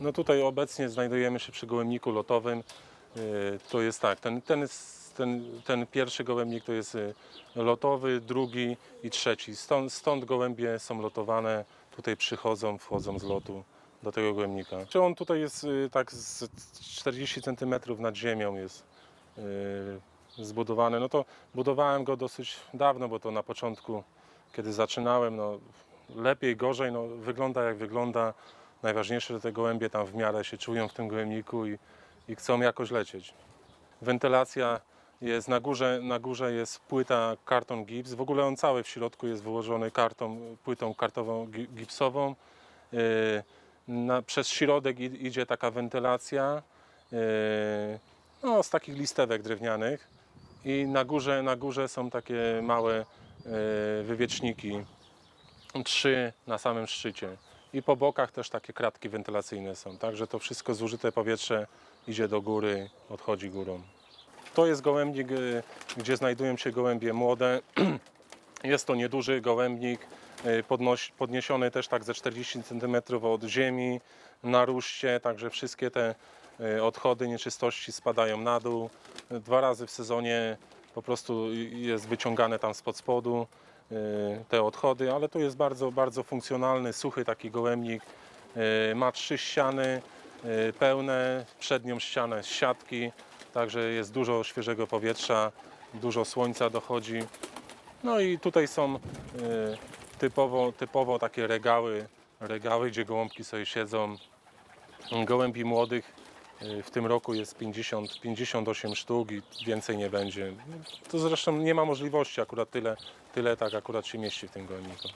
No tutaj obecnie znajdujemy się przy gołębniku lotowym. Y, To jest tak, ten, ten, ten, ten pierwszy gołębnik to jest y, lotowy, drugi i trzeci. Stąd, stąd gołębie są lotowane, tutaj przychodzą, wchodzą z lotu do tego gołębnika. Czy on tutaj jest y, tak z 40 cm nad ziemią jest zbudowany. No to budowałem go dosyć dawno, bo to na początku, kiedy zaczynałem, no lepiej, gorzej, no wygląda jak wygląda. Najważniejsze, że te gołębie tam w miarę się czują w tym gołębniku i, i chcą jakoś lecieć. Wentylacja jest na górze, na górze jest płyta karton gips. W ogóle on cały w środku jest wyłożony kartą, płytą kartową gi- gipsową. Yy, Na, przez środek idzie taka wentylacja yy, no, z takich listewek drewnianych i na górze, na górze są takie małe yy, wywieczniki, trzy na samym szczycie. I po bokach też takie kratki wentylacyjne są, także to wszystko zużyte powietrze idzie do góry, odchodzi górą. To jest gołębnik, y, gdzie znajdują się gołębie młode. Jest to nieduży gołębnik, y, podniesiony też tak ze 40 cm od ziemi na ruszcie, także wszystkie te y, odchody, nieczystości spadają na dół. Dwa razy w sezonie po prostu jest wyciągane tam spod spodu te odchody, ale to jest bardzo, bardzo funkcjonalny, suchy taki gołębnik. Y, Ma trzy ściany y, pełne, przednią ścianę z siatki, także jest dużo świeżego powietrza, dużo słońca dochodzi. No i tutaj są typowo, typowo takie regały, regały, gdzie gołąbki sobie siedzą. Gołębi młodych w tym roku jest 50, 58 sztuk i więcej nie będzie. To zresztą nie ma możliwości, akurat tyle, tyle tak akurat się mieści w tym gołębniku.